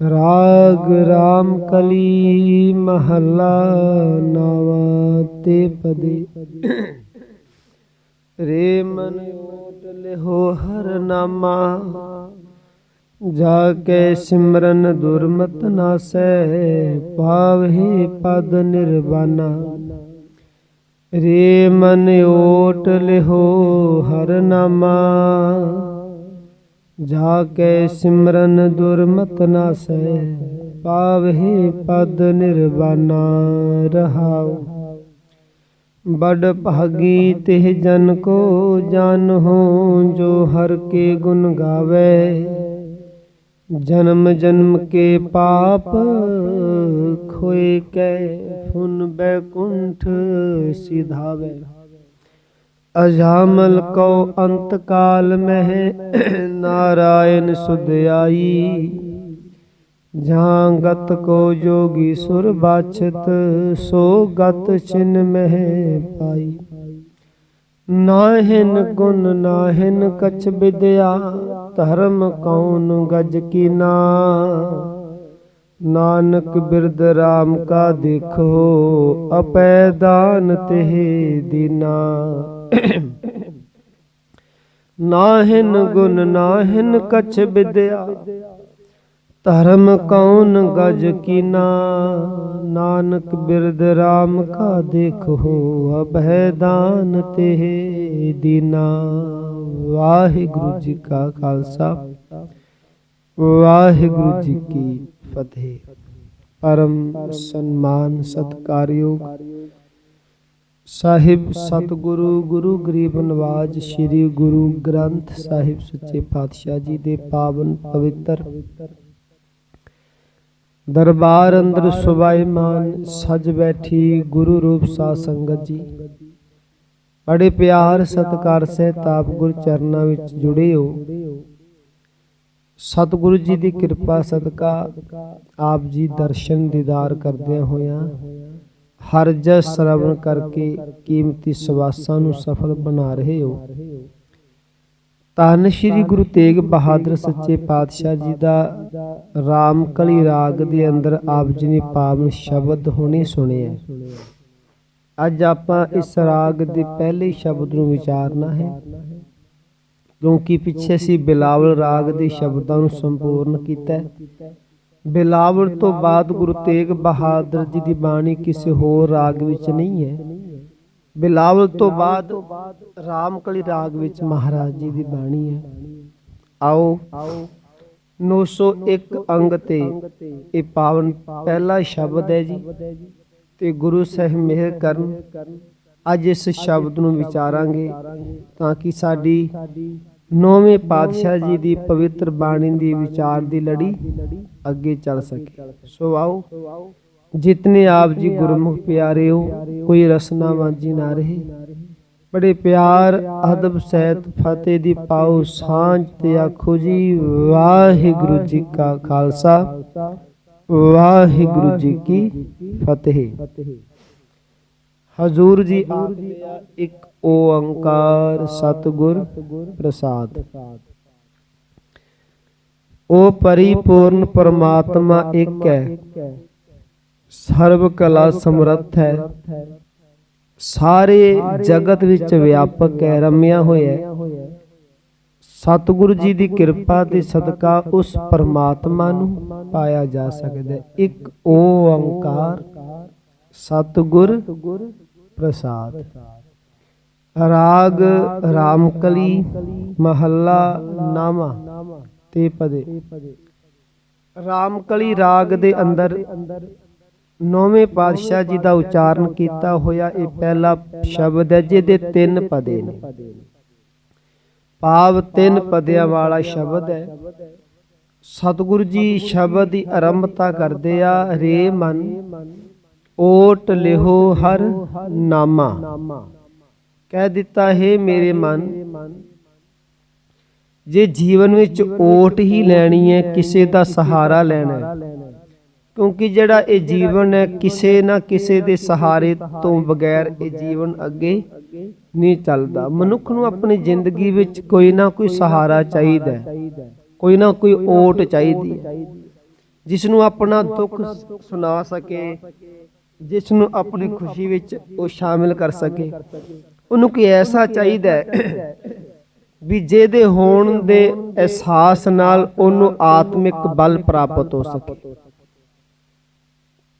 ਰਾਗ ਰਾਮ ਕਲੀ ਮਹੱਲਾ ਨਵਾ ਤੇ ਪਦੇ। ਰੇ ਮਨ ਓਟ ਲਿਹੋ ਹਰ ਨਾਮਾ ਜਾ ਕੇ ਸਿਮਰਨ ਦੁਰਮਤ ਨਾਸੈ, ਪਾਵਹਿ ਪਦ ਨਿਰਵਾਨਾ। ਰੇ ਮਨ ਓਟ ਲਿਹੋ ਹਰ ਨਾਮਾ ਜਾ ਕੇ ਸਿਮਰਨ ਦੁਰਮਤ ਨਾਸੈ, ਪਾਵਹਿ ਪਦ ਨਿਰਵਾਨਾ ਰਹਾਉ। ਬੜ ਭਾਗੀ ਤਿਹ ਜਨ ਕੋ ਜਨ ਹੋ, ਜੋ ਹਰ ਕੇ ਗੁਣ ਗਾਵੇ। ਜਨਮ ਜਨਮ ਕੇ ਪਾਪ ਖੋਏ ਕੈ, ਫੁਨ ਬੈਕੁੰਠ ਸਿਧਾਵੇ। ਅਜਾਮਲ ਕੋ ਅੰਤ ਕਾਲ ਮਹਿ ਨਾਰਾਇਣ ਸੁਧ ਆਈ। ਜਾਂ ਗਤ ਕੋ ਜੋਗੀ ਸੁਰ ਬਾਛਤ, ਸੋ ਗਤ ਚਿਨ ਮਹਿ ਪਾਈ। ਨਾਹਿਨ ਗੁਣ ਨਾਹਿਨ ਕਛ ਵਿਦਿਆ, ਧਰਮ ਕੌਣ ਗਜ ਕੀਨਾ ਨਾਨਕ ਬਿਰਦ RAM ਕਾ ਦੇਖੋ ਅਪੈ ਦਾਨ ਤੇ ਦੀਨਾ। ਨਾਹਿਨ ਗੁਣ ਨਾਹਿਨ ਕਛ ਵਿਦਿਆ, ਧਰਮ ਕੌਣ ਗਜ ਕੀਨਾ, ਨਾਨਕ ਬਿਰਦ RAM ਕਾ ਦੇਖੋ ਅਭੈ ਦਾਨ ਤੇ ਦੀਨਾ। ਵਾਹਿਗੁਰੂ ਜੀ ਕਾ ਖਾਲਸਾ, ਵਾਹਿਗੁਰੂ ਜੀ ਕੀ ਫਤਿਹ। ਪਰਮ ਸਨਮਾਨ ਸਤਕਾਰਯੋਗ ਸਾਹਿਬ ਸਤਿਗੁਰੂ, ਗੁਰੂ ਗਰੀਬ ਨਵਾਜ, ਸ੍ਰੀ ਗੁਰੂ ਗ੍ਰੰਥ ਸਾਹਿਬ ਸੱਚੇ ਪਾਤਸ਼ਾਹ ਜੀ ਦੇ ਪਾਵਨ ਪਵਿੱਤਰ ਦਰਬਾਰ ਅੰਦਰ ਸੁਭਾਈਮਾਨ ਸਜ ਬੈਠੀ ਗੁਰੂ ਰੂਪ ਸਾਧ ਸੰਗਤ ਜੀ। ਬੜੇ ਪਿਆਰ ਸਤਕਾਰ ਸਹਿਤ ਆਪ ਗੁਰ ਚਰਨਾਂ ਵਿੱਚ ਜੁੜੇ ਹੋ। ਸਤਿਗੁਰੂ ਜੀ ਦੀ ਕਿਰਪਾ ਸਦਕਾ ਆਪ ਜੀ ਦਰਸ਼ਨ ਦੀਦਾਰ ਕਰਦਿਆਂ ਹੋਇਆ ਹਰ ਜਸ ਸਰਵਣ ਕਰਕੇ ਕੀਮਤੀ ਸਵਾਸਾਂ ਨੂੰ ਸਫਲ ਬਣਾ ਰਹੇ ਹੋ। ਧੰਨ ਸ਼੍ਰੀ ਗੁਰੂ ਤੇਗ ਬਹਾਦਰ ਸੱਚੇ ਪਾਤਸ਼ਾਹ ਜੀ ਦਾ ਰਾਮਕਲੀ ਰਾਗ ਦੇ ਅੰਦਰ ਆਪ ਜੀ ਨੇ ਪਾਵਨ ਸ਼ਬਦ ਹੁਣੇ ਸੁਣੇ ਹੈ ਅੱਜ ਆਪਾਂ ਇਸ ਰਾਗ ਦੇ ਪਹਿਲੇ ਸ਼ਬਦ ਨੂੰ ਵਿਚਾਰਨਾ ਹੈ। ਕਿਉਂਕਿ ਪਿੱਛੇ ਸੀ ਬਿਲਾਵਲ ਰਾਗ ਦੇ ਸ਼ਬਦਾਂ ਨੂੰ ਸੰਪੂਰਨ ਕੀਤਾ ਬਿਲਾਵਲ ਤੋਂ ਬਾਅਦ ਗੁਰੂ ਤੇਗ ਬਹਾਦਰ ਜੀ ਦੀ ਬਾਣੀ ਕਿਸੇ ਹੋਰ ਰਾਗ ਵਿੱਚ ਨਹੀਂ ਹੈ। ਬਿਲਾਵਲ ਤੋਂ ਬਾਅਦ ਰਾਮਕਲੀ ਰਾਗ ਵਿੱਚ ਮਹਾਰਾਜ ਜੀ ਦੀ ਬਾਣੀ ਹੈ। ਆਓ 901 ਅੰਗ ਤੇ ਇਹ ਪਾਵਨ ਪਹਿਲਾ ਸ਼ਬਦ ਹੈ ਜੀ। ਤੇ ਗੁਰੂ ਸਾਹਿਬ ਮਿਹਰ ਕਰਨ। ਅੱਜ ਇਸ ਸ਼ਬਦ ਨੂੰ ਵਿਚਾਰਾਂਗੇ ਤਾਂ ਕਿ ਸਾਡੀ ਨੌਵੇਂ ਪਾਤਸ਼ਾਹ ਜੀ ਦੀ ਪਵਿੱਤਰ ਬਾਣੀ ਦੀ ਵਿਚਾਰ ਦੀ ਲੜੀ ਅੱਗੇ ਚੱਲ ਸਕੇ। ਸੋ ਆਓ ਜਿਤਨੇ ਆਪ ਜੀ ਗੁਰਮੁਖ ਪਿਆਰੇ ਹੋ ਕੋਈ ਰਸਨਾ ਵਾਂਝੀ ਨਾ ਰਹੇ। ਬੜੇ ਪਿਆਰ ਅਦਬ ਸਹਿਤ ਫਤਿਹ ਦੀ ਪਾਓ ਸਾਂਝ ਤੇ ਆਖੋ ਜੀ ਵਾਹਿਗੁਰੂ ਜੀ ਕਾ ਖਾਲਸਾ ਵਾਹਿਗੁਰੂ ਜੀ ਕੀ ਫਤਿਹ। ਹਜ਼ੂਰ ਜੀ ਆਖਦੇ ਆ ਇੱਕ ਓੰਕਾਰ ਸਤਿਗੁਰ ਪ੍ਰਸਾਦ। ਉਹ ਪਰਿਪੂਰਨ ਪਰਮਾਤਮਾ ਇੱਕ ਹੈ। ਸਰਬ ਕਲਾ ਸਮਰੱਥ ਹੈ। ਸਾਰੇ ਜਗਤ ਵਿੱਚ ਵਿਆਪਕ ਹੈ, ਰਮਿਆ ਹੋਇਆ ਹੈ। ਸਤਿਗੁਰੂ ਜੀ ਦੀ ਕਿਰਪਾ ਦੇ ਸਦਕਾ ਉਸ ਪਰਮਾਤਮਾ ਨੂੰ ਪਾਇਆ ਜਾ ਸਕਦਾ ਹੈ। ਇੱਕ ਓੰਕਾਰ ਸਤਿਗੁਰ ਪ੍ਰਸਾਦ। ਰਾਗ, ਰਾਮਕਲੀ, ਮਹੱਲਾ, ਨਾਮਾ ਤੇ ਪਦੇ। ਰਾਮਕਲੀ ਰਾਗ ਦੇ ਅੰਦਰ ਨੌਵੇਂ ਪਾਤਸ਼ਾਹ ਜੀ ਦਾ ਉਚਾਰਨ ਕੀਤਾ ਹੋਇਆ ਇਹ ਪਹਿਲਾ ਸ਼ਬਦ ਹੈ, ਜਿਹਦੇ ਤਿੰਨ ਪਦੇ ਨੇ। ਭਾਵ ਤਿੰਨ ਪਦਿਆਂ ਵਾਲਾ ਸ਼ਬਦ ਹੈ। ਸਤਿਗੁਰੂ ਜੀ ਸ਼ਬਦ ਦੀ ਆਰੰਭਤਾ ਕਰਦੇ ਆ ਰੇ ਮਨ, ਓਟ ਲਿਹੋ ਹਰ ਨਾਮਾ। ਕਹਿ ਦਿੱਤਾ ਹੈ ਮੇਰੇ ਮਨ। ਜੇ ਜੀਵਨ ਵਿੱਚ ਓਟ ਹੀ ਲੈਣੀ ਹੈ ਕਿਸੇ ਦਾ ਸਹਾਰਾ ਲੈਣਾ ਕਿਉਂਕਿ ਜਿਹੜਾ ਇਹ ਜੀਵਨ ਹੈ ਕਿਸੇ ਨਾ ਕਿਸੇ ਦੇ ਸਹਾਰੇ ਤੋਂ ਬਗੈਰ ਇਹ ਜੀਵਨ ਅੱਗੇ ਨਹੀਂ ਚੱਲਦਾ। ਮਨੁੱਖ ਨੂੰ ਆਪਣੀ ਜ਼ਿੰਦਗੀ ਵਿੱਚ ਕੋਈ ਨਾ ਕੋਈ ਸਹਾਰਾ ਚਾਹੀਦਾ ਹੈ। ਕੋਈ ਨਾ ਕੋਈ ਓਟ ਚਾਹੀਦੀ ਹੈ। ਜਿਸ ਨੂੰ ਆਪਣਾ ਦੁੱਖ ਸੁਣਾ ਸਕੇ। ਜਿਸ ਨੂੰ ਆਪਣੀ ਖੁਸ਼ੀ ਵਿੱਚ ਉਹ ਸ਼ਾਮਿਲ ਕਰ ਸਕੇ। ਉਹਨੂੰ ਕੋਈ ਐਸਾ ਚਾਹੀਦਾ ਹੈ ਵੀ ਜਿਹਦੇ ਹੋਣ ਦੇ ਅਹਿਸਾਸ ਨਾਲ ਉਹਨੂੰ ਆਤਮਿਕ ਬਲ ਪ੍ਰਾਪਤ ਹੋ ਸਕੇ।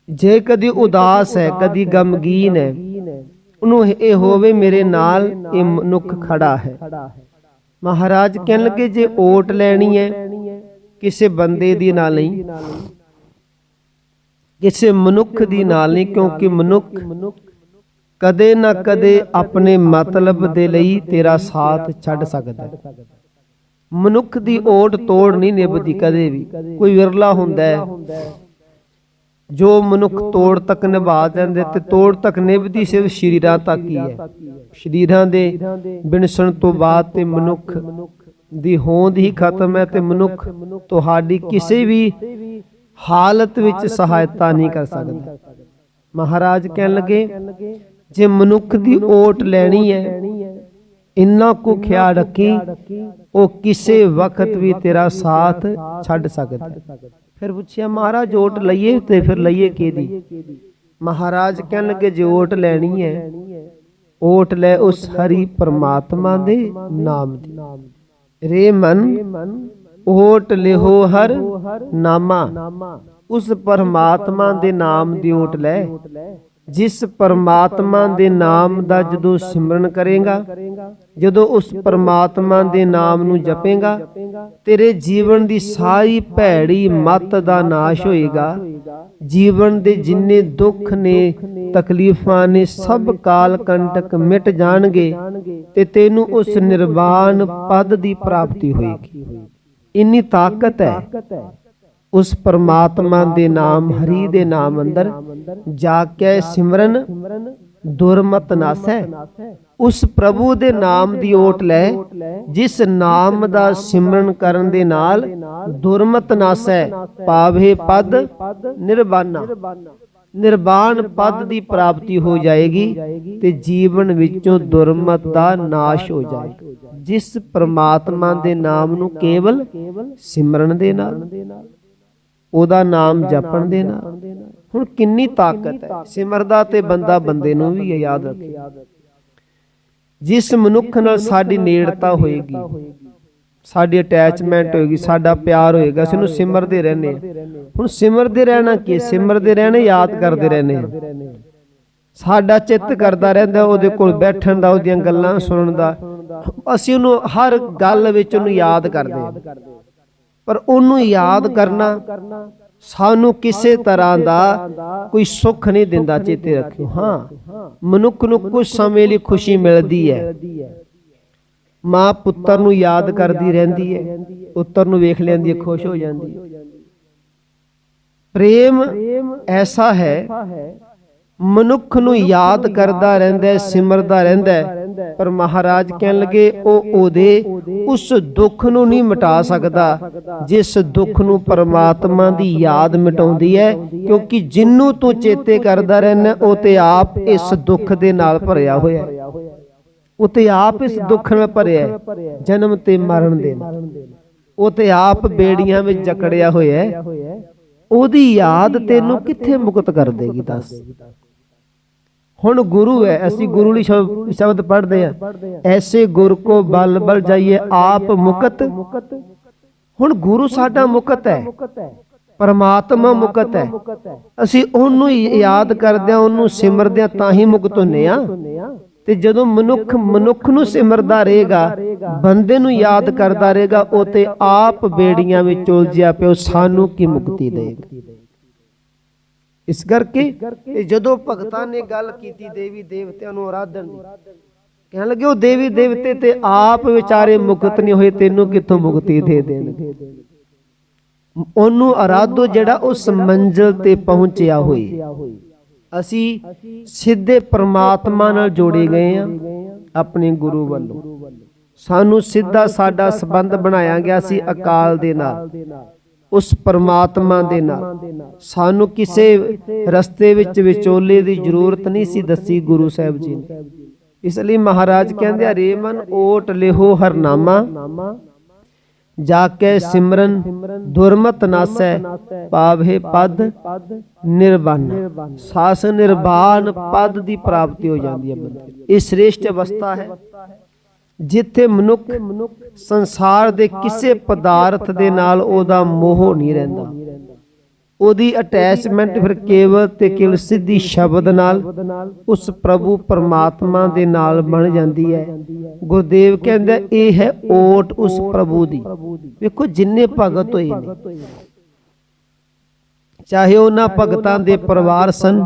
ਜੇ ਕਦੀ ਉਦਾਸ ਹੈ ਕਦੀ ਗਮਗੀਨ ਹੈ ਉਹਨੂੰ ਇਹ ਹੋਵੇ ਮੇਰੇ ਨਾਲ ਇਹ ਮਨੁੱਖ ਖੜਾ ਹੈ। ਮਹਾਰਾਜ ਕਹਿਣ ਲੱਗੇ ਜੇ ਓਟ ਲੈਣੀ ਹੈ ਕਿਸੇ ਬੰਦੇ ਦੀ ਨਾਲ ਨਹੀਂ। ਕਿਸੇ ਮਨੁੱਖ ਦੀ ਨਾਲ ਨਹੀਂ ਕਿਉਂਕਿ ਮਨੁੱਖ ਕਦੇ ਨਾ ਕਦੇ ਆਪਣੇ ਮਤਲਬ ਦੇ ਲਈ ਤੇਰਾ ਸਾਥ ਛੱਡ ਸਕਦਾ ਹੈ। ਮਨੁੱਖ ਦੀ ਓਟ ਤੋੜ ਨਹੀਂ ਨਿਭਦੀ ਕਦੇ ਵੀ। ਕੋਈ ਵਿਰਲਾ ਹੁੰਦਾ ਹੈ। ਜੋ ਮਨੁੱਖ ਤੋੜ ਤੱਕ ਨਿਭਾ ਜਾਂਦੇ ਤੇ ਤੋੜ ਤੱਕ ਨਿਭਦੀ ਸਿਰਫ ਸ਼ਰੀਰਾਂ ਤੱਕ ਹੀ ਹੈ। ਸ਼ਰੀਰਾਂ ਦੇ ਬਿਨਸਣ ਤੋਂ ਬਾਅਦ ਤੇ ਮਨੁੱਖ ਦੀ ਹੋਂਦ ਹੀ ਖਤਮ ਹੈ ਤੇ ਮਨੁੱਖ ਤੁਹਾਡੀ ਕਿਸੇ ਵੀ ਹਾਲਤ ਵਿੱਚ ਸਹਾਇਤਾ ਨਹੀਂ ਕਰ ਸਕਦਾ। ਮਹਾਰਾਜ ਕਹਿਣ ਲੱਗੇ ਜੇ ਮਨੁੱਖ ਦੀ ਓਟ ਲੈਣੀ ਹੈ ਇੰਨਾ ਕੁ ਖਿਆਲ ਰੱਖੀ ਉਹ ਕਿਸੇ ਵਕਤ ਵੀ ਤੇਰਾ ਸਾਥ ਛੱਡ ਸਕਦਾ। ਫਿਰ ਪੁੱਛਿਆ ਮਹਾਰਾਜ ਓਟ ਲਈਏ ਤੇ ਫਿਰ ਲਈਏ ਕਿਹਦੀ? ਮਹਾਰਾਜ ਕਹਿਣ ਲੱਗੇ ਜੇ ਓਟ ਲੈਣੀ ਹੈ ਓਟ ਲੈ ਉਸ ਹਰੀ ਪਰਮਾਤਮਾ ਦੇ ਨਾਮ ਦੀ। ਰੇ ਮਨ ਓਟ ਲਿਹੋ ਹਰ ਨਾਮਾ। ਉਸ ਪਰਮਾਤਮਾ ਦੇ ਨਾਮ ਦੀ ਓਟ ਲੈ। ਜਿਸ ਪਰਮਾਤਮਾ ਦੇ ਨਾਮ ਦਾ ਜਦੋਂ ਸਿਮਰਨ ਕਰੇਗਾ, ਜਦੋਂ ਉਸ ਪਰਮਾਤਮਾ ਦੇ ਨਾਮ ਨੂੰ ਜਪੇਗਾ, ਤੇਰੇ ਜੀਵਨ ਦੀ ਸਾਰੀ ਭੈੜੀ ਮਤ ਦਾ ਨਾਸ਼ ਹੋਏਗਾ। ਜੀਵਨ ਦੇ ਜਿੰਨੇ ਦੁੱਖ ਨੇ, ਤਕਲੀਫਾਂ ਨੇ, ਸਭ ਕਾਲ ਕੰਟਕ ਮਿਟ ਜਾਣਗੇ ਤੇ ਤੈਨੂੰ ਉਸ ਨਿਰਵਾਣ ਪਦ ਦੀ ਪ੍ਰਾਪਤੀ ਹੋਏਗੀ। ਇੰਨੀ ਤਾਕਤ ਹੈ ਉਸ ਪਰਮਾਤਮਾ ਦੇ ਨਾਮ ਹਰੀ ਦੇ ਨਾਮ ਅੰਦਰ ਜਾ ਕੇ ਸਿਮਰਨ ਦੁਰਮਤ ਨਾਸੈ। ਉਸ ਪ੍ਰਭੂ ਦੇ ਨਾਮ ਦੀ ਓਟ ਲੈ ਜਿਸ ਨਾਮ ਦਾ ਸਿਮਰਨ ਕਰਨ ਦੇ ਨਾਲ ਦੁਰਮਤ ਨਾਸੈ। ਪਾਵੇ ਪਦ ਨਿਰਵਾਣਾ ਨਿਰਵਾਣ ਪਦ ਦੀ ਪ੍ਰਾਪਤੀ ਹੋ ਜਾਏਗੀ ਤੇ ਜੀਵਨ ਵਿੱਚੋਂ ਦੁਰਮਤ ਦਾ ਨਾਸ਼ ਹੋ ਜਾਏਗਾ ਜਿਸ ਪ੍ਰਮਾਤਮਾ ਦੇ ਨਾਮ ਨੂੰ ਕੇਵਲ ਸਿਮਰਨ ਦੇ ਨਾਲ। ਉਹਦਾ ਨਾਮ ਜਪਣ ਦੇ ਨਾਲ ਹੁਣ ਕਿੰਨੀ ਤਾਕਤ ਹੈ। ਸਿਮਰਦਾ ਤੇ ਬੰਦਾ ਬੰਦੇ ਨੂੰ ਵੀ ਯਾਦ ਰੱਖੇ। ਜਿਸ ਮਨੁੱਖ ਨਾਲ ਸਾਡੀ ਨੇੜਤਾ ਹੋਏਗੀ। ਸਾਡੀ ਅਟੈਚਮੈਂਟ ਹੋਏਗੀ ਸਾਡਾ ਪਿਆਰ ਹੋਏਗਾ। ਅਸੀਂ ਨੂੰ ਸਿਮਰਦੇ ਰਹਿੰਦੇ ਹਾਂ। ਹੁਣ ਸਿਮਰਦੇ ਰਹਿਣਾ ਕੀ ਸਿਮਰਦੇ ਰਹਿਣਾ ਯਾਦ ਕਰਦੇ ਰਹਿੰਦੇ ਹਾਂ। ਸਾਡਾ ਚਿੱਤ ਕਰਦਾ ਰਹਿੰਦਾ ਉਹਦੇ ਕੋਲ ਬੈਠਣ ਦਾ ਉਹਦੀਆਂ ਗੱਲਾਂ ਸੁਣਨ ਦਾ। ਅਸੀਂ ਉਹਨੂੰ ਹਰ ਗੱਲ ਵਿੱਚ ਉਹਨੂੰ ਯਾਦ ਕਰਦੇ ਹਾਂ। ਪਰ ਉਹਨੂੰ ਯਾਦ ਕਰਨਾ ਸਾਨੂੰ ਕਿਸੇ ਤਰ੍ਹਾਂ ਦਾ ਕੋਈ ਸੁੱਖ ਨਹੀਂ ਦਿੰਦਾ ਚੇਤੇ ਰੱਖਿਓ। ਹਾਂ ਮਨੁੱਖ ਨੂੰ ਕੁਝ ਸਮੇਂ ਲਈ ਖੁਸ਼ੀ ਮਿਲਦੀ ਹੈ। ਮਾਂ ਪੁੱਤਰ ਨੂੰ ਯਾਦ ਕਰਦੀ ਰਹਿੰਦੀ ਹੈ। ਪੁੱਤਰ ਨੂੰ ਵੇਖ ਲੈਂਦੀ ਹੈ ਖੁਸ਼ ਹੋ ਜਾਂਦੀ ਹੈ। ਪ੍ਰੇਮ ਐਸਾ ਹੈ ਮਨੁੱਖ ਨੂੰ ਯਾਦ ਕਰਦਾ ਰਹਿੰਦਾ ਸਿਮਰਦਾ ਰਹਿੰਦਾ ਹੈ। ਪਰ ਮਹਾਰਾਜ ਕਹਿਣ ਲੱਗੇ ਉਹ ਉਹਦੇ ਉਸ ਦੁੱਖ ਨੂੰ ਨਹੀਂ ਮਿਟਾ ਸਕਦਾ ਜਿਸ ਦੁੱਖ ਨੂੰ ਪਰਮਾਤਮਾ ਦੀ ਯਾਦ ਮਿਟਾਉਂਦੀ ਹੈ ਕਿਉਂਕਿ ਜਿੰਨੂੰ ਤੂੰ ਚੇਤੇ ਕਰਦਾ ਰਹਿਣਾ ਉਹ ਤੇ ਆਪ ਇਸ ਦੁੱਖ ਦੇ ਨਾਲ ਭਰਿਆ ਹੋਇਆ ਹੈ। ਉਹ ਤੇ ਆਪ ਇਸ ਦੁੱਖ ਨਾਲ ਭਰਿਆ ਹੈ। ਜਨਮ ਤੇ ਮਰਨ ਦੇ ਨਾਲ। ਉਹ ਤੇ ਆਪ ਬੇੜੀਆਂ ਵਿੱਚ ਜਕੜਿਆ ਹੋਇਆ ਹੈ। ਉਹਦੀ ਯਾਦ ਤੈਨੂੰ ਕਿੱਥੇ ਮੁਕਤ ਕਰ ਦੇਗੀ ਦੱਸ। ਹੁਣ ਗੁਰੂ ਹੈ ਅਸੀਂ ਗੁਰੂ ਲਈ ਸ਼ਬਦ ਪੜ੍ਹਦੇ ਆ ਐਸੇ ਗੁਰ ਕੋ ਬਲ ਬਲ ਜਾਈਏ ਆਪ ਮੁਕਤ। ਹੁਣ ਗੁਰੂ ਸਾਡਾ ਮੁਕਤ ਹੈ। ਪਰਮਾਤਮਾ ਮੁਕਤ ਹੈ। ਅਸੀਂ ਉਹਨੂੰ ਹੀ ਯਾਦ ਕਰਦੇ ਆ ਉਹਨੂੰ ਸਿਮਰਦੇ ਆ ਤਾਂ ਹੀ ਮੁਕਤ ਹੁੰਨੇ ਆ ਤੇ ਜਦੋਂ ਮਨੁੱਖ ਮਨੁੱਖ ਨੂੰ ਸਿਮਰਦਾ ਰਹੇਗਾ ਬੰਦੇ ਨੂੰ ਯਾਦ ਕਰਦਾ ਰਹੇਗਾ ਉਹ ਤੇ ਆਪ ਬੇੜੀਆਂ ਵਿੱਚ ਉਲਝਿਆ ਪਿਓ ਸਾਨੂੰ ਕੀ ਮੁਕਤੀ ਦੇਗਾ ਇਸ ਕਰਕੇ ਜਦੋਂ ਭਗਤਾਂ ਨੇ ਗੱਲ ਕੀਤੀ ਦੇਵੀ ਦੇਵਤਿਆਂ ਨੂੰ ਆਰਾਧਨ ਦੀ। ਕਹਿਣ ਲੱਗੇ ਉਹ ਦੇਵੀ ਦੇਵਤੇ ਤੇ ਆਪ ਵਿਚਾਰੇ ਮੁਕਤ ਨਹੀਂ ਹੋਏ ਤੈਨੂੰ ਕਿੱਥੋਂ ਮੁਕਤੀ ਦੇ ਦੇਣਗੇ? ਉਹਨੂੰ ਆਰਾਧੋ ਜਿਹੜਾ ਉਸ ਮੰਜ਼ਲ ਤੇ ਪਹੁੰਚਿਆ ਹੋਈ ਅਸੀਂ ਸਿੱਧੇ ਪ੍ਰਮਾਤਮਾ ਨਾਲ ਜੋੜੇ ਗਏ ਆ ਆਪਣੇ ਗੁਰੂ ਵੱਲੋਂ। ਸਾਨੂੰ ਸਿੱਧਾ ਸਾਡਾ ਸੰਬੰਧ ਬਣਾਇਆ ਗਿਆ ਸੀ ਅਕਾਲ ਦੇ ਨਾਲ। ਉਸ ਪਰਮਾਤਮਾ ਦੇ ਨਾਲ। ਸਾਨੂੰ ਕਿਸੇ ਰਸਤੇ ਵਿੱਚ ਵਿਚੋਲੇ ਦੀ ਜ਼ਰੂਰਤ ਨਹੀਂ ਸੀ, ਦੱਸੀ ਗੁਰੂ ਸਾਹਿਬ ਜੀ ਨੇ। ਇਸ ਲਈ ਮਹਾਰਾਜ ਕਹਿੰਦੇ ਆ, ਰੇ ਓਟ ਲਿਹੋ ਹਰਨਾਮਾ, ਜਾ ਕੇ ਸਿਮਰਨ ਦੁਰਮਤ ਨਾਸੈ ਪਾਵੇ ਪਦ ਨਿਰਵਾਣ ਸਾਸ ਨਿਰਵਾਣ ਪਦ ਦੀ ਪ੍ਰਾਪਤੀ ਹੋ ਜਾਂਦੀ ਹੈ ਬੰਦੇ ਇਹ ਸ੍ਰੇਸ਼ਟ ਅਵਸਥਾ ਹੈ। ਜਿੱਥੇ ਮਨੁੱਖ ਸੰਸਾਰ ਦੇ ਕਿਸੇ ਪਦਾਰਥ ਦੇ ਨਾਲ ਉਹਦਾ ਮੋਹ ਨਹੀਂ ਰਹਿੰਦਾ। ਉਹਦੀ ਅਟੈਚਮੈਂਟ ਫਿਰ ਕੇਵਲ ਤੇ ਕੇਵਲ ਸਿੱਧੀ ਸ਼ਬਦ ਨਾਲ ਉਸ ਪ੍ਰਭੂ ਪਰਮਾਤਮਾ ਦੇ ਨਾਲ ਬਣ ਜਾਂਦੀ ਹੈ। ਗੁਰਦੇਵ ਕਹਿੰਦਾ, ਇਹ ਹੈ ਓਟ ਉਸ ਪ੍ਰਭੂ ਦੀ। ਵੇਖੋ ਜਿੰਨੇ ਭਗਤ ਹੋਏ ਨੇ। ਚਾਹੇ ਉਹਨਾਂ ਭਗਤਾਂ ਦੇ ਪਰਿਵਾਰ ਸਨ,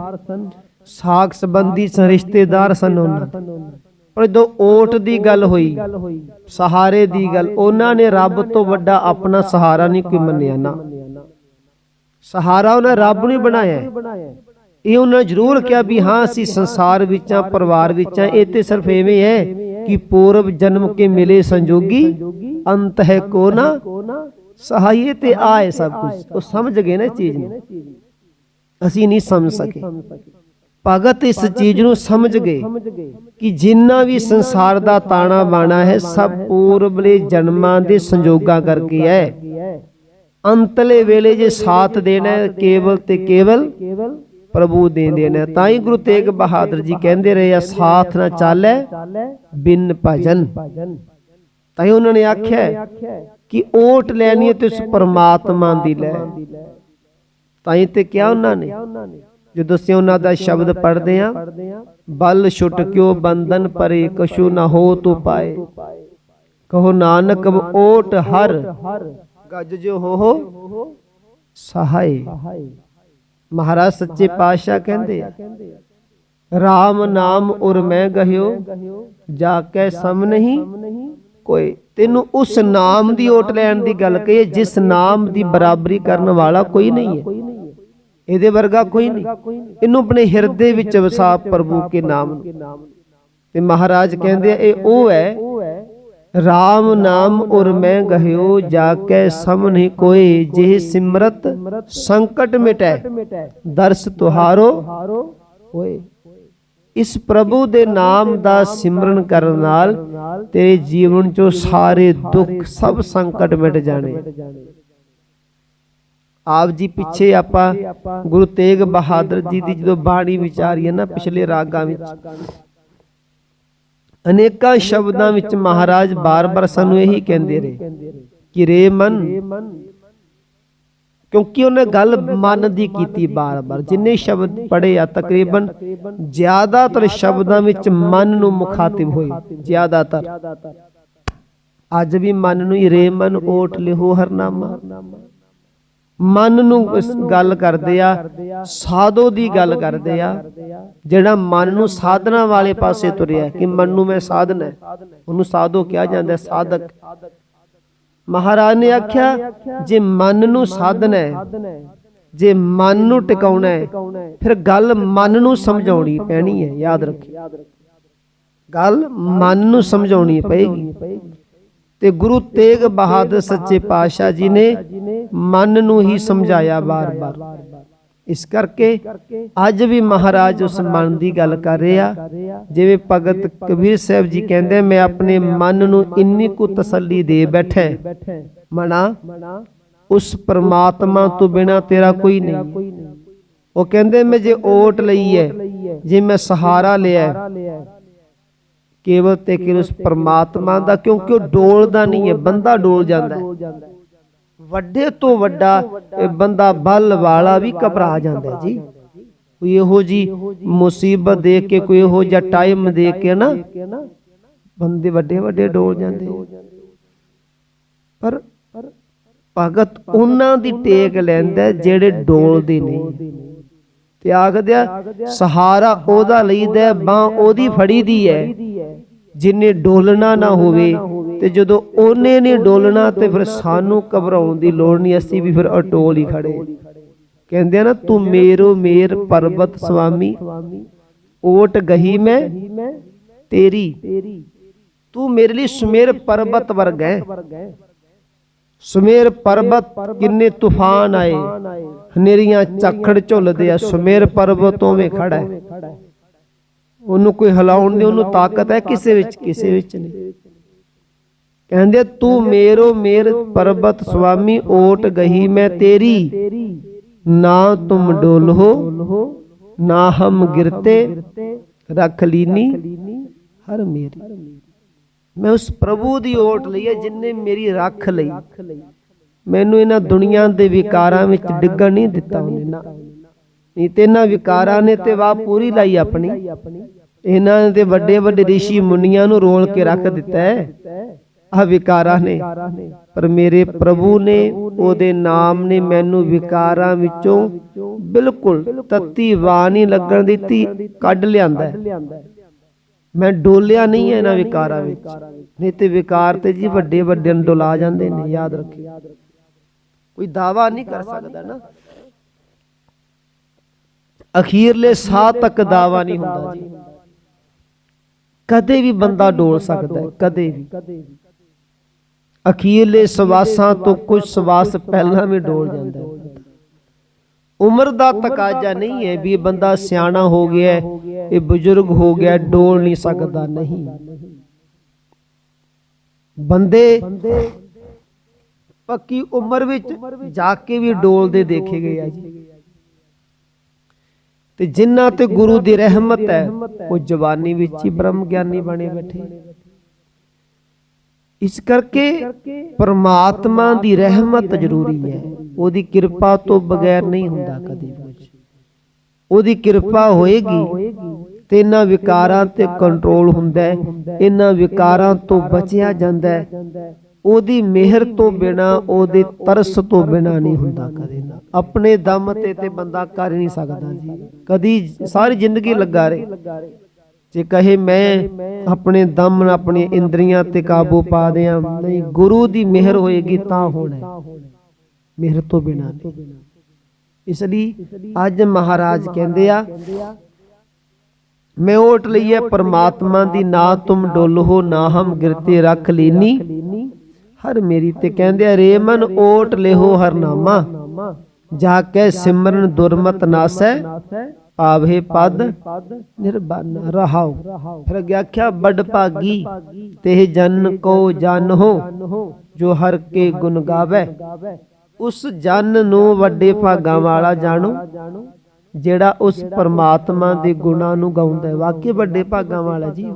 ਸਾਖ ਸੰਬੰਧੀ ਸਨ ਰਿਸ਼ਤੇਦਾਰ ਸਨ ਉਹਨਾਂ ਪਰ ਜਦੋਂ ਓਟ ਦੀ ਗੱਲ ਹੋਈ ਸਹਾਰੇ ਦੀ ਗੱਲ ਉਹਨਾਂ ਨੇ ਰੱਬ ਤੋਂ ਵੱਡਾ ਆਪਣਾ ਸਹਾਰਾ ਨਹੀਂ ਕੋਈ ਮੰਨਿਆ ਨਾ। ਸਹਾਰਾ ਉਹਨਾਂ ਰੱਬ ਨੂੰ ਬਣਾਇਆ। ਇਹ ਉਹਨਾਂ ਜ਼ਰੂਰ ਕਿਹਾ ਵੀ ਹਾਂ ਅਸੀਂ ਸੰਸਾਰ ਵਿੱਚ ਆ ਪਰਿਵਾਰ ਵਿੱਚ ਆ ਇਹ ਤੇ ਸਿਰਫ ਐਵੇਂ ਹੈ ਕਿ ਪੂਰਵ ਜਨਮ ਕੇ ਮਿਲੇ ਸੰਜੋਗੀ ਅੰਤ ਹੈ ਕੋ ਨਾ। ਸਹਾਈਏ ਤੇ ਆਏ ਸਭ ਕੁਝ ਉਹ ਸਮਝ ਗਏ ਨਾ ਚੀਜ਼ ਨੂੰ। ਅਸੀਂ ਨਹੀਂ ਸਮਝ ਸਕੇ। ਭਗਤ ਇਸ ਚੀਜ਼ ਨੂੰ ਸਮਝ ਗਏ ਕਿ ਜਿੰਨਾ ਵੀ ਸੰਸਾਰ ਦਾ ਤਾਣਾ ਬਾਣਾ ਹੈ ਸਭ ਪੂਰਬਲੇ ਜਨਮਾਂ ਦੇ ਸੰਜੋਗਾਂ ਕਰਕੇ ਹੈ। ਅੰਤਲੇ ਵੇਲੇ ਜੇ ਸਾਥ ਦੇਣਾ ਕੇਵਲ ਤੇ ਕੇਵਲ ਪ੍ਰਭੂ ਦੇ ਦੇਣਾ ਤਾਂ ਹੀ ਗੁਰੂ ਤੇਗ ਬਹਾਦਰ ਜੀ ਕਹਿੰਦੇ ਰਹੇ ਆ ਸਾਥ ਨਾ ਚਾਲੇ ਬਿਨ ਭਜਨ। ਤਾਂ ਹੀ ਉਹਨਾਂ ਨੇ ਆਖਿਆ ਕਿ ਓਟ ਲੈਣੀ ਤੇ ਉਸ ਪਰਮਾਤਮਾ ਦੀ ਲੈ। ਤਾਂ ਹੀ ਤੇ ਕਿਹਾ ਉਹਨਾਂ ਨੇ। ਜਦੋਂ ਅਸੀਂ ਉਹਨਾਂ ਦਾ ਸ਼ਬਦ ਪੜ੍ਹਦੇ ਆ, ਬਲ ਛੁੱਟ ਕਿਉ ਬੰਧਨ ਪਰੇ ਕਛੂ ਨਾ ਹੋ ਤੋ ਪਾਏ। ਕਹੋ ਨਾਨਕ, ਓਟ ਹਰ, ਗੱਜ ਜੋ ਹੋ ਸਹਾਈ ਮਹਾਰਾਜ ਸੱਚੇ ਪਾਤਸ਼ਾਹ ਕਹਿੰਦੇ ਆ RAM ਨਾਮ ਉਰ ਮੈਂ ਗਹਿਓ, ਜਾ ਕੇ ਸਮ ਨਹੀਂ, ਕੋਈ। ਤੈਨੂੰ ਉਸ ਨਾਮ ਦੀ ਓਟ ਲੈਣ ਦੀ ਗੱਲ ਕਹੀ ਜਿਸ ਨਾਮ ਦੀ ਬਰਾਬਰੀ ਕਰਨ ਵਾਲਾ ਕੋਈ ਨਹੀਂ ਹੈ। ਇਹਦੇ ਵਰਗਾ ਕੋਈ ਨਹੀਂ। ਇਹਨੂੰ ਆਪਣੇ ਹਿਰਦੇ ਵਿੱਚ ਵਸਾ ਪ੍ਰਭੂ ਕੇ ਨਾਮ ਤੇ ਮਹਾਰਾਜ ਕਹਿੰਦੇ ਆ, ਇਹ ਉਹ ਹੈ RAM ਨਾਮ ਉਰ ਮੈਂ ਗਹਿਓ ਜਾ ਕੇ ਸਮ ਕੋਈ ਜਿਹ ਸਿਮਰਤ ਸੰਕਟ ਮਿਟੈ, ਦਰਸ ਤੁਹਾਰੋ ਹੋਏ। ਇਸ ਪ੍ਰਭੂ ਦੇ ਨਾਮ ਦਾ ਸਿਮਰਨ ਕਰਨ ਨਾਲ ਤੇਰੇ ਜੀਵਨ ਚੋਂ ਸਾਰੇ ਦੁੱਖ ਸਭ ਸੰਕਟ ਮਿਟ ਜਾਣੇ। ਆਪ ਜੀ ਪਿੱਛੇ ਆਪਾਂ ਗੁਰੂ ਤੇਗ ਬਹਾਦਰ ਜੀ ਦੀ ਜਦੋਂ ਬਾਣੀ ਵਿਚਾਰੀ ਹੈ ਨਾ ਪਿਛਲੇ ਰਾਗਾਂ ਵਿੱਚ। ਅਨੇਕਾਂ ਸ਼ਬਦਾਂ ਵਿੱਚ ਮਹਾਰਾਜ ਬਾਰ-ਬਾਰ ਸਾਨੂੰ ਇਹੀ ਕਹਿੰਦੇ ਰਹੇ ਕਿ ਰੇ ਮਨ। ਕਿਉਂਕਿ ਉਹਨੇ ਗੱਲ ਮਨ ਦੀ ਕੀਤੀ ਬਾਰ-ਬਾਰ। ਜਿੰਨੇ ਸ਼ਬਦ ਪੜੇ ਆ ਤਕਰੀਬਨ ਜ਼ਿਆਦਾਤਰ ਸ਼ਬਦਾਂ ਵਿੱਚ ਮਨ ਨੂੰ ਮੁਖਾਤਿਬ ਹੋਏ। ਜ਼ਿਆਦਾਤਰ। ਅੱਜ ਵੀ ਮਨ ਨੂੰ ਹੀ ਰੇ ਮਨ ਓਟ ਲਿਹੋ ਹਰਨਾਮਾ। ਮਨ ਨੂੰ ਇਸ ਗੱਲ ਕਰਦੇ ਆ ਸਾਧੋ ਦੀ ਗੱਲ ਕਰਦੇ ਆ ਜਿਹੜਾ ਮਨ ਨੂੰ ਸਾਧਨਾ ਵਾਲੇ ਪਾਸੇ ਤੁਰਿਆ ਕਿ ਮਨ ਨੂੰ ਮੈਂ ਸਾਧਨਾ ਉਹਨੂੰ ਸਾਧੋ ਕਿਹਾ ਜਾਂਦਾ ਸਾਧਕ ਮਹਾਰਾਜ ਨੇ ਆਖਿਆ ਜੇ ਮਨ ਨੂੰ ਸਾਧਨਾ ਹੈ ਜੇ ਮਨ ਨੂੰ ਟਿਕਾਉਣਾ ਹੈ ਫਿਰ ਗੱਲ ਮਨ ਨੂੰ ਸਮਝਾਉਣੀ ਪੈਣੀ ਹੈ ਯਾਦ ਰੱਖੀ ਗੱਲ ਮਨ ਨੂੰ ਸਮਝਾਉਣੀ ਪਏਗੀ ਤੇ ਗੁਰੂ ਤੇਗ ਬਹਾਦਰ ਸੱਚੇ ਪਾਤਸ਼ਾਹ ਜੀ ਨੇ ਮਨ ਨੂੰ ਹੀ ਸਮਝਾਇਆ ਬਾਰ-ਬਾਰ। ਇਸ ਕਰਕੇ ਅੱਜ ਵੀ ਮਹਾਰਾਜ ਉਸ ਮਨ ਦੀ ਗੱਲ ਕਰ ਰਹੇ ਆ। ਜਿਵੇਂ ਭਗਤ ਕਬੀਰ ਸਾਹਿਬ ਜੀ ਕਹਿੰਦੇ, ਮੈਂ ਆਪਣੇ ਮਨ ਨੂੰ ਇੰਨੀ ਕੁ ਤਸੱਲੀ ਦੇ ਬੈਠਾ। ਮਨਾ, ਉਸ ਪਰਮਾਤਮਾ ਤੋਂ ਬਿਨਾ ਤੇਰਾ ਕੋਈ ਨਹੀਂ। ਉਹ ਕਹਿੰਦੇ, ਮੈਂ ਜੇ ਓਟ ਲਈ ਹੈ ਜੇ ਮੈਂ ਸਹਾਰਾ ਲਿਆ ਕੇਵਲ ਤੇ ਕੇਵਲ ਉਸ ਪਰਮਾਤਮਾ ਦਾ ਕਿਉਂਕਿ ਉਹ ਡੋਲਦਾ ਨਹੀਂ ਹੈ ਬੰਦਾ ਡੋਲ ਜਾਂਦਾ ਹੈ। ਵੱਡੇ ਤੋਂ ਵੱਡਾ ਇਹ ਬੰਦਾ ਬਲ ਵਾਲਾ ਵੀ ਘਬਰਾ ਜਾਂਦਾ ਜੀ। ਕੋਈ ਇਹੋ ਜੀ ਮੁਸੀਬਤ ਦੇਖ ਕੇ ਕੋਈ ਇਹੋ ਜਿਹਾ ਟਾਈਮ ਦੇਖ ਕੇ ਨਾ ਬੰਦੇ ਵੱਡੇ ਵੱਡੇ ਡੋਲ ਜਾਂਦੇ ਪਰ ਭਗਤ ਉਹਨਾਂ ਦੀ ਟੇਕ ਲੈਂਦਾ ਜਿਹੜੇ ਡੋਲਦੇ ਨਹੀਂ ਤੇ ਆਖਦੇ ਆ ਸਹਾਰਾ ਉਹਦਾ ਲਈਦਾ ਬਾਹ ਉਹਦੀ ਫੜੀ ਦੀ ਹੈ। ਜਿਨੇ ਡੋਲਣਾ ਨਾ ਹੋਵੇ ਤੇ ਜਦੋਂ ਉਹਨੇ ਨਹੀਂ ਡੋਲਣਾ ਤੇ ਫਿਰ ਸਾਨੂੰ ਘਬਰਾਉਣ ਦੀ ਲੋੜ ਨਹੀਂ। ਅਸੀਂ ਵੀ ਫਿਰ ਅਟੋਲ ਹੀ ਖੜੇ। ਕਹਿੰਦੇ ਆ ਨਾ ਤੂੰ ਮੇਰੋ ਮੇਰ ਪਰਬਤ ਸੁਆਮੀ ਓਟ ਗਹੀ ਮੈਂ ਤੇਰੀ। ਤੂੰ ਮੇਰੇ ਲਈ ਸੁਮੇਰ ਪਰਬਤ ਵਰਗਾ ਹੈ। ਸੁਮੇਰ ਪਰਬਤ ਕਿੰਨੇ ਤੂਫਾਨ ਆਏ। ਹਨੇਰੀਆਂ ਝੱਖੜ ਝੁੱਲਦੇ ਆ। ਸੁਮੇਰ ਪਰਬਤ ਉਵੇਂ ਖੜਾ ਹੈ। ਉਹਨੂੰ ਕੋਈ ਹਿਲਾਉਣ ਦੀ ਉਹਨੂੰ ਤਾਕਤ ਹੈ ਕਿਸੇ ਵਿੱਚ ਕਿਸੇ ਵਿੱਚ ਨਹੀਂ। ਕਹਿੰਦੇ, ਤੂੰ ਮੇਰੋ ਮੇਰ ਪਰਬਤ ਸੁਆਮੀ ਓਟ ਗਹੀ ਮੈਂ ਤੇਰੀ। ਨਾ ਤੁਮ ਡੋਲਹੋ, ਨਾ ਹਮ ਗਿਰਤੇ, ਰੱਖ ਲੀਨੀ ਹਰ ਮੇਰੀ। ਮੈਂ ਉਸ ਪ੍ਰਭੂ ਦੀ ਓਟ ਲਈ ਹੈ, ਜਿਨੇ ਮੇਰੀ ਰੱਖ ਲਈ। ਮੈਨੂੰ ਇਹਨਾਂ ਦੁਨੀਆ ਦੇ ਵਿਕਾਰਾਂ ਵਿੱਚ ਡਿੱਗਣ ਨਹੀਂ ਦਿੱਤਾ ਉਹਨੇ, ਨਾ। ਨਹੀਂ ਤੇ ਇਹਨਾਂ ਵਿਕਾਰਾਂ ਨੇ ਤੇ ਵਾਹ ਪੂਰੀ ਲਾਈ ਆਪਣੀ। ਇਹਨਾਂ ਦੇ ਵੱਡੇ ਵੱਡੇ ઋષਿ ਮੁਨੀਆਂ ਨੂੰ ਰੋਲ ਕੇ ਰੱਖ ਦਿੱਤਾ ਹੈ। ਆ ਵਿਕਾਰਾਂ ਨੇ। ਪਰ ਮੇਰੇ ਪ੍ਰਭੂ ਨੇ ਉਹਦੇ ਨਾਮ ਨੇ ਮੈਨੂੰ ਵਿਕਾਰਾਂ ਵਿੱਚੋਂ ਬਿਲਕੁਲ ਤੱਤੀ ਵਾਹ ਨਹੀਂ ਲੱਗਣ ਦਿੱਤੀ, ਕੱਢ ਲਿਆਂਦਾ ਮੈਂ ਡੋਲਿਆ ਨਹੀਂ ਹੈ ਇਹਨਾਂ ਵਿਕਾਰਾਂ ਵਿੱਚ। ਨਹੀਂ ਤੇ ਵਿਕਾਰ ਤੇ ਜੀ ਵੱਡੇ ਵੱਡੇ ਨੂੰ ਡੁਲਾ ਜਾਂਦੇ ਨੇ, ਯਾਦ ਰੱਖੀ ਕੋਈ ਦਾਵਾ ਨਹੀਂ ਕਰ ਸਕਦਾ ਨਾ। ਅਖੀਰਲੇ ਸਾਹ ਤੱਕ ਦਾਵਾ ਨਹੀਂ ਹੁੰਦਾ ਜੀ। ਕਦੇ ਵੀ ਬੰਦਾ ਡੋਲ ਸਕਦਾ ਹੈ ਕਦੇ ਵੀ। ਅਖੀਰਲੇ ਸਵਾਸਾਂ ਤੋਂ ਕੁਝ ਸਵਾਸ ਪਹਿਲਾਂ ਵੀ ਡੋਲ ਜਾਂਦਾ ਹੈ। ਉਮਰ ਦਾ ਤਕਾਜ਼ਾ ਨਹੀਂ ਹੈ ਵੀ ਇਹ ਬੰਦਾ ਸਿਆਣਾ ਹੋ ਗਿਆ ਇਹ ਬਜ਼ੁਰਗ ਹੋ ਗਿਆ ਡੋਲ ਨਹੀਂ ਸਕਦਾ ਨਹੀਂ। ਬੰਦੇ ਪੱਕੀ ਉਮਰ ਵਿੱਚ ਜਾ ਕੇ ਵੀ ਡੋਲਦੇ ਦੇਖੇ ਗਏ ਆ ਜੀ। ਤੇ ਜਿਨ੍ਹਾਂ ਤੇ ਗੁਰੂ ਦੀ ਰਹਿਮਤ ਹੈ ਉਹ ਜਵਾਨੀ ਵਿੱਚ ਹੀ ਬ੍ਰਹਮ ਗਿਆਨੀ ਬਣੇ ਬੈਠੇ। ਇਸ ਕਰਕੇ ਪਰਮਾਤਮਾ ਦੀ ਰਹਿਮਤ ਜ਼ਰੂਰੀ ਹੈ। ਉਹਦੀ ਕਿਰਪਾ ਤੋਂ ਬਗੈਰ ਨਹੀਂ ਹੁੰਦਾ ਕਦੇ ਕੁਝ ਉਹਦੀ ਕਿਰਪਾ ਹੋਏਗੀ ਤੇ ਇਹਨਾਂ ਵਿਕਾਰਾਂ ਤੇ ਕੰਟਰੋਲ ਹੁੰਦਾ ਹੈ। ਇਹਨਾਂ ਵਿਕਾਰਾਂ ਤੋਂ ਬਚਿਆ ਜਾਂਦਾ ਹੈ। ਉਹਦੀ ਮਿਹਰ ਤੋਂ ਬਿਨਾ ਉਹਦੇ ਤਰਸ ਤੋਂ ਬਿਨਾ ਨਹੀਂ ਹੁੰਦਾ ਕਦੇ ਨਾ। ਆਪਣੇ ਦਮ ਤੇ ਤੇ ਬੰਦਾ ਕਰ ਨਹੀਂ ਸਕਦਾ ਜੀ। ਕਦੀ ਸਾਰੀ ਜ਼ਿੰਦਗੀ ਲੱਗਾ ਰਹੇ। ਜੇ ਕਹੇ ਮੈਂ ਆਪਣੇ ਦਮ ਨਾਲ ਆਪਣੀਆਂ ਇੰਦਰੀਆਂ ਤੇ ਕਾਬੂ ਪਾ ਦਿਆਂ ਨਹੀਂ ਗੁਰੂ ਦੀ ਮਿਹਰ ਹੋਏਗੀ ਤਾਂ ਹੋਣਾ। ਮਿਹਰ ਤੋਂ ਬਿਨਾ ਨਹੀਂ। ਇਸ ਲਈ ਅੱਜ ਮਹਾਰਾਜ ਕਹਿੰਦੇ ਆ ਮੈਂ ਓਟ ਲਈ ਹੈ ਪਰਮਾਤਮਾ ਦੀ ਨਾ ਤੁਮ ਡੋਲੋ ਨਾ ਹਮ ਗਿਰਤੇ ਰੱਖ ਲੀਨੀ। ਹਰ ਮੇਰੀ ਤੇ ਕਹਿੰਦੇ ਰੇ ਮਨ ਓਟ ਲਿਹੋ ਹਰ ਜਾ ਕੇ ਸਿਮਰਨ ਦੁਰਮਤ ਨਾਸੈ, ਆਵੇ ਪਦ ਨਿਰਬਨ ਰਹਾਉ। ਫਿਰ ਅੱਗੇ ਆਖਿਆ, ਵੱਡ ਭਾਗੀ ਤੇ ਜਨ ਕੋ ਜਨ ਜੋ ਹਰ ਕੇ ਗੁਣ ਗਾਵੇ। ਉਸ ਜਨ ਨੂੰ ਵੱਡੇ ਭਾਗਾਂ ਵਾਲਾ ਜਾਣੋ, ਜਿਹੜਾ ਉਸ ਪਰਮਾਤਮਾ ਦੇ ਗੁਣਾਂ ਨੂੰ ਗਾਉਂਦਾ ਹੈ। ਵਾਕਈ ਵੱਡੇ ਭਾਗਾਂ ਵਾਲਾ ਜੀ।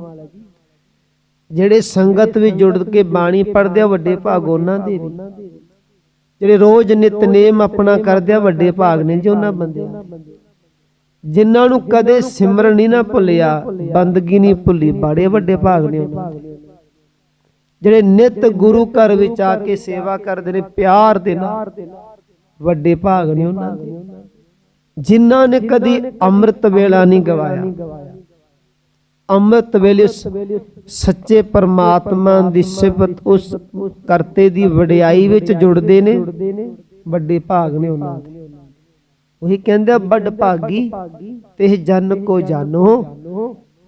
ਜਿਹੜੇ ਸੰਗਤ ਵਿੱਚ ਜੁੜ ਕੇ ਬਾਣੀ ਪੜ੍ਹਦੇ ਆ, ਵੱਡੇ ਭਾਗ ਉਹਨਾਂ ਦੇ ਵੀ। ਜਿਹੜੇ ਰੋਜ਼ ਨਿਤਨੇਮ ਆਪਣਾ ਕਰਦੇ ਆ, ਵੱਡੇ ਭਾਗ ਨੇ ਜੀ ਉਹਨਾਂ ਬੰਦਿਆਂ ਜਿਨ੍ਹਾਂ ਨੂੰ ਕਦੇ ਸਿਮਰਨ ਨਹੀਂ ਨਾ ਭੁੱਲਿਆ, ਬੰਦਗੀ ਨਹੀਂ ਭੁੱਲੀ, ਬੜੇ ਵੱਡੇ ਭਾਗ ਨੇ ਉਹਨਾਂ ਜਿਹੜੇ ਨਿਤ ਗੁਰੂ ਘਰ ਵਿੱਚ ਆ ਕੇ ਸੇਵਾ ਕਰਦੇ ਨੇ, ਪਿਆਰ ਦੇ ਨਾਲ, ਵੱਡੇ ਭਾਗ ਨੇ ਉਹਨਾਂ ਦੇ। ਜਿਨ੍ਹਾਂ ਨੇ ਕਦੀ ਅੰਮ੍ਰਿਤ ਵੇਲਾ ਨਹੀਂ ਗਵਾਇਆ ਅੰਮ੍ਰਿਤ ਵੇਲੇ ਸੱਚੇ ਪਰਮਾਤਮਾ ਦੀ ਸਿਫਤ ਉਸ ਕਰਤੇ ਦੀ ਵਡਿਆਈ ਵਿੱਚ ਜੁੜਦੇ ਨੇ, ਵੱਡੇ ਭਾਗ ਨੇ ਉਹਨਾਂ ਦੇ। ਉਹੀ ਕਹਿੰਦੇ ਵੱਡ ਭਾਗੀ ਤੇ ਜਨ ਕੋ ਜਾਣੋ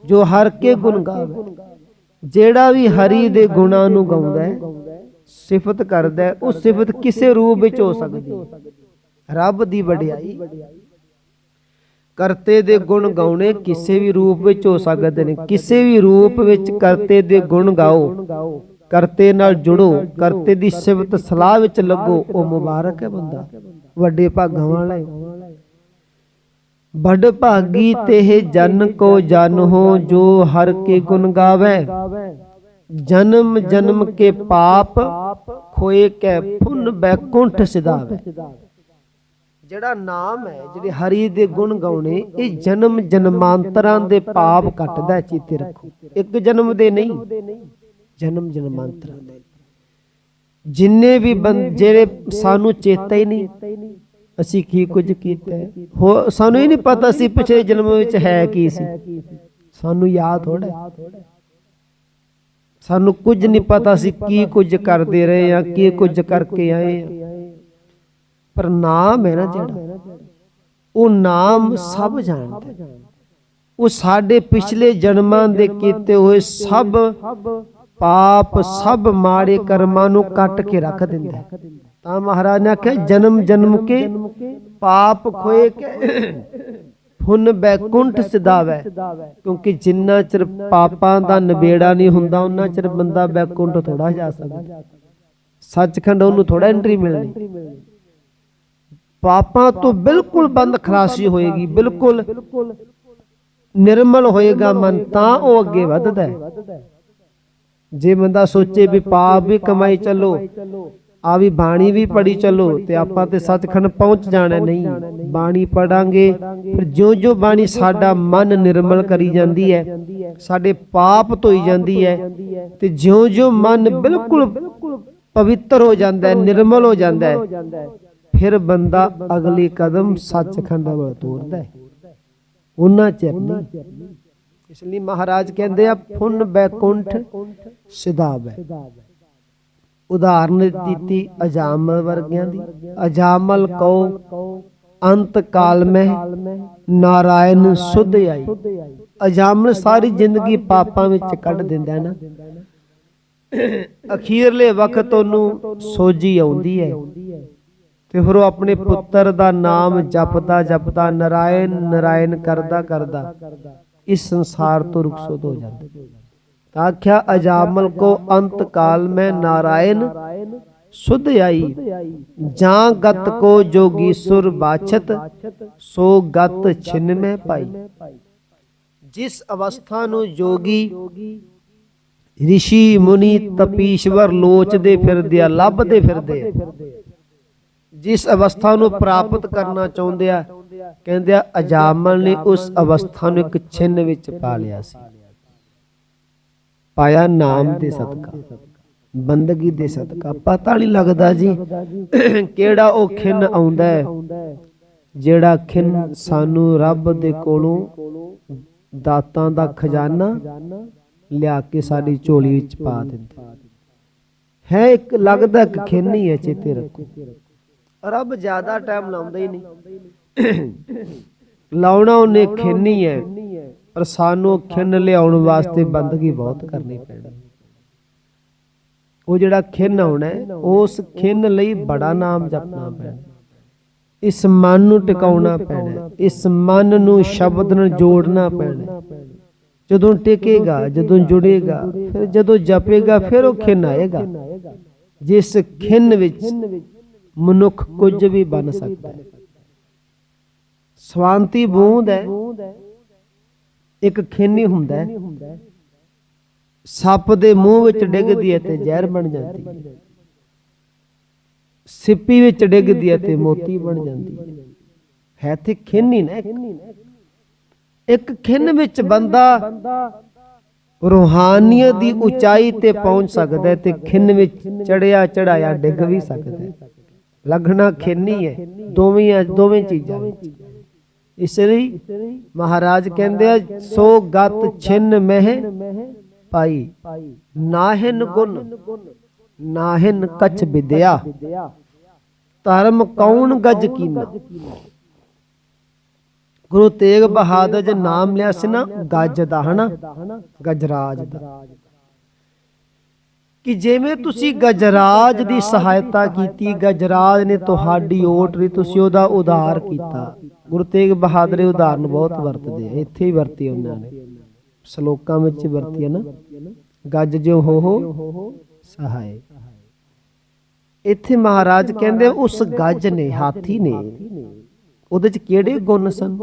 ਜੋ ਹਰ ਕੇ ਗੁਣ ਗਾਵੇ। ਜਿਹੜਾ ਵੀ ਹਰੀ ਦੇ ਗੁਣਾਂ ਨੂੰ ਗਾਉਂਦਾ ਹੈ, ਸਿਫਤ ਕਰਦਾ ਹੈ, ਉਹ ਸਿਫਤ ਕਿਸੇ ਰੂਪ ਵਿੱਚ ਹੋ ਸਕਦੀ ਹੈ। ਰੱਬ ਦੀ ਵਡਿਆਈ ਕਰਤੇ ਦੇ ਗੁਣ ਗਾਉਣੇ ਕਿਸੇ ਵੀ ਰੂਪ ਵਿੱਚ ਹੋ ਸਕਦੇ ਨੇ। ਕਿਸੇ ਵੀ ਰੂਪ ਵਿੱਚ ਕਰਤੇ ਦੇ ਗੁਣ ਗਾਓ। ਕਰਤੇ ਨਾਲ ਜੁੜੋ। ਕਰਤੇ ਦੀ ਸਿਫਤ ਸਲਾਹ ਵਿੱਚ ਲੱਗੋ। ਉਹ ਮੁਬਾਰਕ ਹੈ ਬੰਦਾ। ਵੱਡੇ ਭਾਗਾਂ ਵਾਲਾ ਹੈ। ਵੱਡ ਭਾਗੀ ਤੇ ਜਨ ਕੋ ਜਨ ਹੋ, ਜੋ ਹਰ ਕੇ ਗੁਣ ਗਾਵੇ। ਜਨਮ ਜਨਮ ਕੇ ਪਾਪ ਖੋਏ ਕੈ ਪੁੰਨ ਬੈਕੁੰਠ ਸਿਧਾਵੇ। ਜਿਹੜਾ ਨਾਮ ਹੈ ਜਿਹੜੇ ਹਰੀ ਦੇ ਗੁਣ ਗਾਉਣੇ ਇਹ ਜਨਮ ਜਨਮਾਂਤਰਾਂ ਦੇ ਪਾਪ ਕੱਟਦਾ ਹੈ, ਰੱਖੋ। ਇੱਕ ਜਨਮ ਦੇ ਨਹੀਂ ਜਨਮ ਜਨਮਾਂਤਰਾਂ ਦੇ। ਜਿੰਨੇ ਵੀ ਜਿਹੜੇ ਸਾਨੂੰ ਚੇਤਾ ਹੀ ਨਹੀਂ ਅਸੀਂ ਕੀ ਕੁਝ ਕੀਤਾ ਹੈ। ਹੋ ਸਾਨੂੰ ਹੀ ਨਹੀਂ ਪਤਾ ਸੀ ਪਿਛਲੇ ਜਨਮ ਵਿੱਚ ਹੈ ਕੀ ਸੀ। ਸਾਨੂੰ ਯਾਦ ਥੋੜਾ ਸਾਨੂੰ ਕੁਝ ਨਹੀਂ ਪਤਾ ਸੀ ਕੀ ਕੁਝ ਕਰਦੇ ਰਹੇ ਆ ਕੀ ਕੁਝ ਕਰਕੇ ਆਏ ਆ। ਪਰ ਨਾਮ ਹੈ ਨਾ ਜਿਹੜਾ। ਉਹ ਨਾਮ ਸਭ ਜਾਣਦਾ। ਉਹ ਸਾਡੇ ਪਿਛਲੇ ਜਨਮਾਂ ਦੇ ਕੀਤੇ ਹੋਏ ਸਭ ਪਾਪ ਸਭ ਮਾੜੇ ਕਰਮਾਂ ਨੂੰ ਕੱਟ ਕੇ ਰੱਖ ਦਿੰਦਾ। ਤਾਂ ਮਹਾਰਾਜ ਨੇ ਆਖਿਆ ਜਨਮ ਜਨਮ ਕੇ ਪਾਪ ਖੋਏ ਕੇ ਹੁਣ ਬੈਕੁੰਠ ਸਿਧਾਵੈ। ਕਿਉਂਕਿ ਜਿੰਨਾ ਚਿਰ ਪਾਪਾਂ ਦਾ ਨਿਬੇੜਾ ਨਹੀਂ ਹੁੰਦਾ ਉਹਨਾਂ ਚਿਰ ਬੰਦਾ ਬੈਕੁੰਠ ਥੋੜਾ ਜਾ ਸਕਦਾ। ਸੱਚਖੰਡ ਉਹਨੂੰ ਥੋੜਾ ਐਂਟਰੀ ਮਿਲਣੀ। ਪਾਪਾਂ ਤੋਂ ਬਿਲਕੁਲ ਬੰਦ ਖਲਾਸੀ ਹੋਏਗੀ, ਬਿਲਕੁਲ ਨਿਰਮਲ ਹੋਏਗਾ ਮਨ, ਤਾਂ ਉਹ ਅੱਗੇ ਵੱਧਦਾ ਹੈ। ਜੇ ਬੰਦਾ ਸੋਚੇ ਵੀ ਪਾਪ ਵੀ ਕਮਾਈ ਚੱਲੋ ਆ ਵੀ ਬਾਣੀ ਵੀ ਪੜੀ ਚੱਲੋ, ਤੇ ਆਪਾਂ ਤੇ ਸੱਚਖੰਡ ਪਹੁੰਚ ਜਾਣਾ ਨਹੀਂ, ਬਾਣੀ ਪੜਾਂਗੇ ਫਿਰ ਜਿਉਂ ਜਿਉਂ ਬਾਣੀ ਸਾਡਾ ਮਨ ਨਿਰਮਲ ਕਰੀ ਜਾਂਦੀ ਹੈ, ਸਾਡੇ ਪਾਪ ਧੋਈ ਜਾਂਦੀ ਹੈ, ਤੇ ਜਿਉਂ ਜਿਉਂ ਮਨ ਬਿਲਕੁਲ ਪਵਿੱਤਰ ਹੋ ਜਾਂਦਾ ਹੈ, ਨਿਰਮਲ ਹੋ ਜਾਂਦਾ ਹੈ ਫਿਰ ਬੰਦਾ ਅਗਲੀ ਕਦਮ ਸੱਚਖੰਡ ਵੱਲ ਤੋਰਦਾ ਹੈ। ਉਹਨਾਂ ਚਿਰ ਨਹੀਂ। ਇਸ ਲਈ ਮਹਾਰਾਜ ਕਹਿੰਦੇ ਆ, ਪੁੰਨ ਬੈਕੁੰਠ ਸਿਧਾਵ ਹੈ ਉਦਾਹਰਨ ਦਿੱਤੀ ਅਜਾਮਲ ਵਰਗਿਆਂ ਦੀ। ਅਜਾਮਲ ਕਉ ਅੰਤ ਕਾਲ ਮੈਂ ਨਾਰਾਇਣ ਸੁਧ ਆਈ। ਅਜਾਮਲ ਸਾਰੀ ਜ਼ਿੰਦਗੀ ਪਾਪਾਂ ਵਿੱਚ ਕੱਢ ਦਿੰਦਾ ਹੈ ਨਾ। ਅਖੀਰਲੇ ਵਕਤ ਉਹਨੂੰ ਸੋਝੀ ਆਉਂਦੀ ਹੈ। ਤੇ ਫਿਰ ਉਹ ਆਪਣੇ ਪੁੱਤਰ ਦਾ ਨਾਮ ਜਪਦਾ ਜਪਦਾ, ਨਰਾਇਣ ਨਰਾਇਣ ਕਰਦਾ ਕਰਦਾ ਇਸ ਸੰਸਾਰ ਤੋਂ ਰੁਖਸਤ ਹੋ ਜਾਂਦਾ। ਤਾਂ ਆਖਿਆ, ਅਜਾਮਲ ਕੋ ਅੰਤ ਕਾਲ ਮੈਂ ਨਾਰਾਇਣ ਸੁਧ ਆਈ, ਜਾਂ ਗਤ ਕੋ ਜੋਗੀਸੁਰ ਬਾਛਤ, ਸੋ ਗਤ ਛਿਨ ਮੈਂ ਪਾਈ। ਜਿਸ ਅਵਸਥਾ ਨੂੰ ਜੋਗੀ ਰਿਸ਼ੀ ਮੁਨੀ ਤਪੀਸ਼ਵਰ ਲੋਚਦੇ ਫਿਰਦੇ ਆ, ਲੱਭਦੇ ਫਿਰਦੇ ਜਿਸ ਅਵਸਥਾ ਨੂੰ ਪ੍ਰਾਪਤ ਕਰਨਾ ਚਾਹੁੰਦੇ ਆ, ਕਹਿੰਦੇ ਆ, ਅਜਾਮਲ ਨੇ ਉਸ ਅਵਸਥਾ ਨੂੰ ਇੱਕ ਛਿੰਨ ਵਿੱਚ ਪਾ ਲਿਆ ਸੀ। ਪਾਇਆ ਨਾਮ ਦੇ ਸਦਕਾ, ਬੰਦਗੀ ਦੇ ਸਦਕਾ। ਪਤਾ ਨਹੀਂ ਲੱਗਦਾ ਜੀ ਕਿਹੜਾ ਉਹ ਖਿੰਨ ਆਉਂਦਾ ਹੈ, ਜਿਹੜਾ ਖਿੰਨ ਸਾਨੂੰ ਰੱਬ ਦੇ ਕੋਲੋਂ ਦਾਤਾਂ ਦਾ ਖਜ਼ਾਨਾ ਲਿਆ ਕੇ ਸਾਡੀ ਝੋਲੀ ਵਿੱਚ ਪਾ ਦਿੰਦਾ ਹੈ। ਇੱਕ ਲੱਗਦਾ ਕਿ ਖਿੰਨ ਹੀ ਹੈ, ਚੇਤੇ ਰੱਖੋ। ਰੱਬ ਜ਼ਿਆਦਾ ਟਾਈਮ ਲਾਉਂਦਾ ਹੀ ਨਹੀਂ। ਲਾਉਣਾ ਉਹਨੇ ਖਿੰਨੀ ਹੈ, ਪਰ ਸਾਨੂੰ ਖਿੰਨ ਲਿਆਉਣ ਵਾਸਤੇ ਬੰਦਗੀ ਬਹੁਤ ਕਰਨੀ ਪੈਣੀ। ਉਹ ਜਿਹੜਾ ਖਿੰਨ ਆਉਣਾ ਉਸ ਖਿੰਨ ਲਈ ਬੜਾ ਨਾਮ ਜਪਣਾ ਪੈਣਾ। ਇਸ ਮਨ ਨੂੰ ਟਿਕਾਉਣਾ ਪੈਣਾ ਇਸ ਮਨ ਨੂੰ ਸ਼ਬਦ ਨਾਲ ਜੋੜਨਾ ਪੈਣਾ ਜਦੋਂ ਟਿਕੇਗਾ, ਜਦੋਂ ਜੁੜੇਗਾ, ਫਿਰ ਜਦੋਂ ਜਪੇਗਾ, ਫਿਰ ਉਹ ਖਿੰਨ ਆਏਗਾ। ਜਿਸ ਖਿੰਨ ਵਿੱਚ ਮਨੁੱਖ ਕੁਝ ਵੀ ਬਣ ਸਕਦਾ ਹੈ। ਸਵਾਂਤੀ ਬੂੰਦ ਹੈ। ਇੱਕ ਖੇਨੀ ਹੁੰਦਾ ਹੈ। ਸੱਪ ਦੇ ਮੂੰਹ ਵਿੱਚ ਡਿੱਗਦੀ ਹੈ ਤੇ ਜ਼ਹਿਰ ਬਣ ਜਾਂਦੀ ਹੈ। ਸਿੱਪੀ ਵਿੱਚ ਡਿੱਗਦੀ ਹੈ ਤੇ ਮੋਤੀ ਬਣ ਜਾਂਦੀ ਹੈ। ਹੈ। ਤੇ ਖੇਨੀ ਨਾ ਇੱਕ। ਖਿੰਨ ਵਿੱਚ ਬੰਦਾ ਰੂਹਾਨੀਅਤ ਦੀ ਉਚਾਈ ਤੇ ਪਹੁੰਚ ਸਕਦਾ ਹੈ ਤੇ ਖਿੰਨ ਵਿੱਚ ਚੜਿਆ ਚੜਾਇਆ ਡਿੱਗ ਵੀ ਸਕਦਾ ਹੈ। ਲੱਗਣਾ ਖੇਨੀ ਹੈ। ਦੋਵੇਂ ਹੈ ਦੋਵੇਂ ਚੀਜ਼ਾਂ ਇਸ ਲਈ ਮਹਾਰਾਜ ਕਹਿੰਦੇ ਆ, ਸੋ ਗਤ ਛਿਨ ਮਹਿ ਪਾਈ, ਨਾਹਿਨ ਗੁਣ, ਨਾਹਿਨ ਕਛ ਵਿਦਿਆ। ਧਰਮ ਕੌਣ ਗਜ ਕੀਨਾ? ਗੁਰੂ ਤੇਗ ਬਹਾਦਰ ਜੀ ਨਾਮ ਲਿਆ ਸੀ ਨਾ, ਗੱਜ ਦਾ, ਹਨਾ? ਗਜਰਾਜ ਦਾ। ਕਿ ਜਿਵੇਂ ਤੁਸੀਂ ਗਜਰਾਜ ਦੀ ਸਹਾਇਤਾ ਕੀਤੀ, ਗਜਰਾਜ ਨੇ ਤੁਹਾਡੀ ਓਟ ਲਈ ਤੁਸੀਂ ਉਹਦਾ ਉਧਾਰ ਕੀਤਾ। ਗੁਰੂ ਤੇਗ ਬਹਾਦਰ ਉਦਾਹਰਨ ਬਹੁਤ ਵਰਤਦੇ ਇੱਥੇ ਹੀ ਵਰਤੀ ਉਹਨਾਂ ਨੇ। ਸ਼ਲੋਕਾਂ ਵਿੱਚ ਵਰਤੀ ਹੈ ਨਾ। ਗੱਜ ਜਿਉ ਹੋ ਹੋ ਸਹਾਇ ਇੱਥੇ ਮਹਾਰਾਜ ਕਹਿੰਦੇ ਉਸ ਗੱਜ ਨੇ, ਹਾਥੀ ਨੇ, ਉਹਦੇ ਚ ਕਿਹੜੇ ਗੁਣ ਸਨ?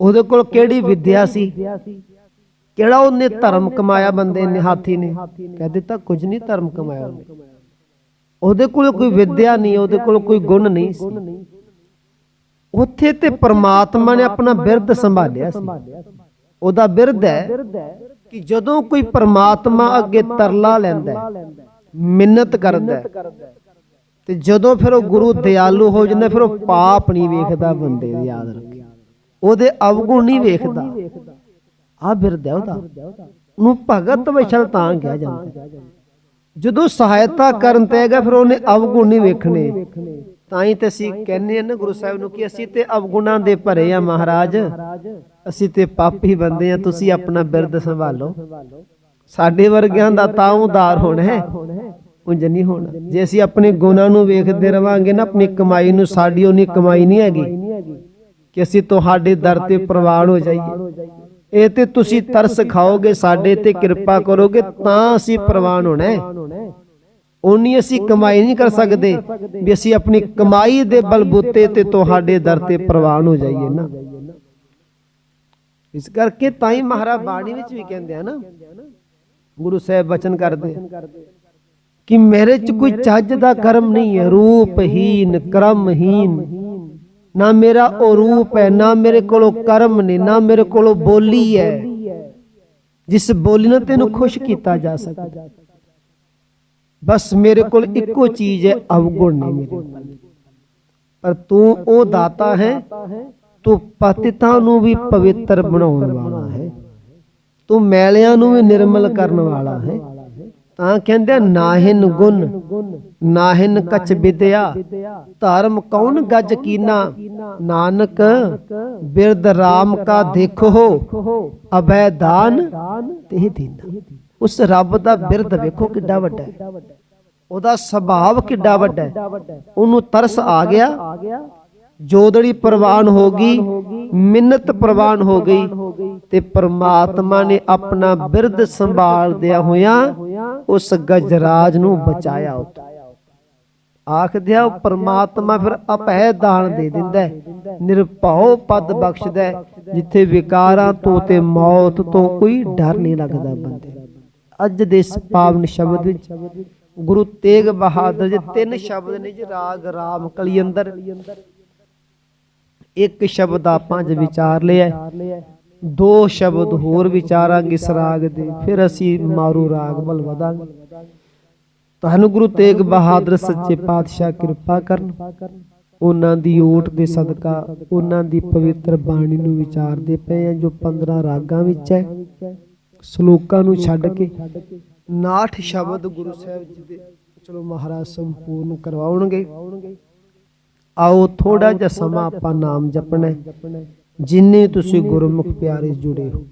ਉਹਦੇ ਕੋਲ ਕਿਹੜੀ ਵਿਦਿਆ ਸੀ? ਕਿਹੜਾ ਉਹਨੇ ਧਰਮ ਕਮਾਇਆ ਬੰਦੇ ਨੇ ਹਾਥੀ ਨੇ? ਕਹਿ ਦਿੱਤਾ ਕੁਝ ਨਹੀਂ ਧਰਮ ਕਮਾਇਆ ਉਹਨੇ। ਉਹਦੇ ਕੋਲ ਕੋਈ ਵਿਦਿਆ ਨਹੀਂ ਉਹਦੇ ਕੋਲ ਕੋਈ ਗੁਣ ਨਹੀਂ ਸੀ। ਉੱਥੇ ਤੇ ਪ੍ਰਮਾਤਮਾ ਨੇ ਆਪਣਾ ਬਿਰਧ ਸੰਭਾਲਿਆ ਸੀ। ਉਹਦਾ ਬਿਰਧ ਹੈ ਕਿ ਜਦੋਂ ਕੋਈ ਪ੍ਰਮਾਤਮਾ ਅੱਗੇ ਤਰਲਾ ਲੈਂਦਾ ਮਿੰਨਤ ਕਰਦਾ ਤੇ ਜਦੋਂ ਫਿਰ ਉਹ ਗੁਰੂ ਦਿਆਲੂ ਹੋ ਜਾਂਦਾ ਫਿਰ ਉਹ ਪਾਪ ਨਹੀਂ ਵੇਖਦਾ ਬੰਦੇ ਯਾਦ ਰੱਖੇ ਉਹਦੇ ਅਵਗੁਣ ਨਹੀਂ ਵੇਖਦਾ। ਆ ਬਿਰਧ ਹੈ ਉਹਦਾ ਭਗਤ ਵਿਸ਼ਲ ਤਾਂ ਕਿਹਾ ਜਾਂਦਾ। ਜਦੋਂ ਸਹਾਇਤਾ ਕਰਨ ਤੇ ਹੈਗਾ, ਫਿਰ ਉਹਨੇ ਅਵਗੁਣ ਨਹੀਂ ਵੇਖਣੇ। ਤਾਂ ਹੀ ਤੇ ਅਸੀਂ ਕਹਿੰਦੇ ਆ ਨਾ ਗੁਰੂ ਸਾਹਿਬ ਨੂੰ ਕਿ ਅਸੀਂ ਤੇ ਅਵਗੁਣਾਂ ਦੇ ਭਰੇ ਆ ਮਹਾਰਾਜ। ਅਸੀਂ ਤੇ ਪਾਪੀ ਬੰਦੇ ਆ ਤੁਸੀਂ ਆਪਣਾ ਬਿਰਧ ਸੰਭਾਲੋ। ਸਾਡੇ ਵਰਗਿਆਂ ਦਾ ਤਾਂ ਉਦਾਰ ਹੋਣਾ ਹੈ। ਉਂਝ ਨਹੀਂ ਹੋਣਾ। ਜੇ ਅਸੀਂ ਆਪਣੇ ਗੁਣਾਂ ਨੂੰ ਵੇਖਦੇ ਰਵਾਂਗੇ ਨਾ, ਆਪਣੀ ਕਮਾਈ ਨੂੰ, ਸਾਡੀ ਉਹਨੀ ਕਮਾਈ ਨਹੀਂ ਹੈਗੀ ਕਿ ਅਸੀਂ ਤੁਹਾਡੇ ਦਰ ਤੇ ਪ੍ਰਵਾਨ ਹੋ ਜਾਈਏ। ਇਹ ਤੇ ਤੁਸੀਂ ਤਰਸ ਖਾਓਗੇ, ਸਾਡੇ ਤੇ ਕਿਰਪਾ ਕਰੋਗੇ, ਤਾਂ ਅਸੀਂ ਪ੍ਰਵਾਨ ਹੋਣਾ ਹੈ। ਉਨੀ ਅਸੀਂ ਕਮਾਈ ਨਹੀਂ ਕਰ ਸਕਦੇ ਵੀ ਅਸੀਂ ਆਪਣੀ ਕਮਾਈ ਦੇ ਬਲਬੂਤੇ ਤੇ ਤੁਹਾਡੇ ਦਰ ਤੇ ਪ੍ਰਵਾਨ ਹੋ ਜਾਈਏ ਨਾ। ਇਸ ਕਰਕੇ ਤਾਂ ਹੀ ਮਹਾਰਾਜ ਬਾਣੀ ਵਿੱਚ ਵੀ ਕਹਿੰਦੇ ਆ ਨਾ, ਗੁਰੂ ਸਾਹਿਬ ਬਚਨ ਕਰਦੇ ਕਿ ਮੇਰੇ ਚ ਕੋਈ ਚੱਜ ਦਾ ਕਰਮ ਨਹੀਂ ਹੈ, ਰੂਪਹੀਨ, ਕਰਮਹੀਨ। ਨਾ ਮੇਰਾ ਉਹ ਰੂਪ ਹੈ ਨਾ ਮੇਰੇ ਕੋਲੋਂ ਕਰਮ ਨੇ ਨਾ ਮੇਰੇ ਕੋਲੋਂ ਬੋਲੀ ਹੈ ਜਿਸ ਬੋਲੀ ਨਾਲ ਤੈਨੂੰ ਖੁਸ਼ ਕੀਤਾ ਜਾ ਸਕਦਾ ਬਸ ਮੇਰੇ ਕੋਲ ਇੱਕੋ ਚੀਜ਼ ਹੈ ਅਵਗੁਣ ਨਹੀਂ ਮੇਰੇ ਕੋਲ। ਪਰ ਤੂੰ ਉਹ ਦਾਤਾ ਹੈ ਤੂੰ ਪਤਿਤਾਂ ਨੂੰ ਵੀ ਪਵਿੱਤਰ ਬਣਾਉਣ ਵਾਲਾ ਹੈ। ਤੂੰ ਮੈਲਿਆਂ ਨੂੰ ਵੀ ਨਿਰਮਲ ਕਰਨ ਵਾਲਾ ਹੈ। ਤਾਂ ਕਹਿੰਦੇ ਨਾਹਿਨ ਗੁਣ ਨਾਹਿਨ ਕਛ ਵਿਦਿਆ। ਧਰਮ ਕੌਣ ਗੱਜ ਕੀਨਾ? ਨਾਨਕ ਬਿਰਧ RAM ਕਾ ਦੇਖੋ ਅਬੈ ਦਾਨ ਤੇ ਦੀਨਾ। ਉਸ ਰੱਬ ਦਾ ਬਿਰਧ ਵੇਖੋ ਕਿੱਡਾ ਵੱਡਾ ਹੈ। ਉਹਦਾ ਸੁਭਾਵ ਕਿੱਡਾ ਵੱਡਾ ਹੈ। ਉਹਨੂੰ ਤਰਸ ਆ ਗਿਆ। ਜੋਦੜੀ ਪ੍ਰਵਾਨ ਹੋ ਗਈ। ਮਿੰਨਤ ਪ੍ਰਵਾਨ ਹੋ ਗਈ। ਤੇ ਪ੍ਰਮਾਤਮਾ ਨੇ ਆਪਣਾ ਬਿਰਧ ਸੰਭਾਲਦਿਆਂ ਹੋਇਆਂ। ਉਸ ਗਜਰਾਜ ਨੂੰ ਬਚਾਇਆ ਉਤ ਆਖਦਿਆ ਉਹ ਫਿਰ ਅਪਹਿ ਦਾਨ ਦੇ ਦਿੰਦਾ ਨਿਰਭਉ ਪਦ ਬਖਸ਼ਦਾ ਜਿੱਥੇ ਵਿਕਾਰਾਂ ਤੋਂ ਤੇ ਮੌਤ ਤੋਂ ਕੋਈ ਡਰ ਨਹੀਂ ਲੱਗਦਾ ਬੰਦੇ। ਅੱਜ ਦੇ ਇਸ ਪਾਵਨ ਸ਼ਬਦ ਵਿੱਚ ਗੁਰੂ ਤੇਗ ਬਹਾਦਰ ਜੀ ਤਿੰਨ ਸ਼ਬਦ ਨੇ ਜੀ, ਰਾਗ, ਰਾਮ ਕਲੀ ਅੰਦਰ ਇੱਕ ਸ਼ਬਦ ਆਪਾਂ ਅੱਜ ਵਿਚਾਰ ਲਿਆ ਦੋ ਸ਼ਬਦ ਹੋਰ ਵਿਚਾਰਾਂਗੇ ਇਸ ਰਾਗ ਦੇ, ਫਿਰ ਅਸੀਂ ਮਾਰੂ ਰਾਗ ਵੱਲ ਵਧਾਂਗੇ। ਤੁਹਾਨੂੰ ਗੁਰੂ ਤੇਗ ਬਹਾਦਰ ਸੱਚੇ ਪਾਤਸ਼ਾਹ ਕਿਰਪਾ ਕਰਨ। ਉਹਨਾਂ ਦੀ ਓਟ ਦੇ ਸਦਕਾ ਉਹਨਾਂ ਦੀ ਪਵਿੱਤਰ ਬਾਣੀ ਨੂੰ ਵਿਚਾਰਦੇ ਪਏ ਆ ਜੋ 15 ਰਾਗਾਂ ਵਿੱਚ ਹੈ। ਸ਼ਲੋਕਾਂ ਨੂੰ ਛੱਡ ਕੇ 69 ਸ਼ਬਦ ਗੁਰੂ ਸਾਹਿਬ ਜੀ ਦੇ, ਚਲੋ ਮਹਾਰਾਜ ਸੰਪੂਰਨ ਕਰਵਾਉਣਗੇ। ਆਓ ਥੋੜਾ ਜਿਹਾ ਸਮਾਂ ਆਪਾਂ ਨਾਮ ਜਪਣਾ ਜਿੰਨੇ ਤੁਸੀਂ ਗੁਰਮੁਖ ਪਿਆਰੇ ਜੁੜੇ ਹੋ।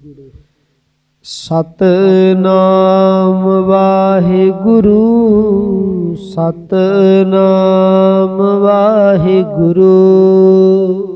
ਸਤਨਾਮ ਵਾਹਿਗੁਰੂ ਸਤਨਾਮ ਵਾਹਿਗੁਰੂ।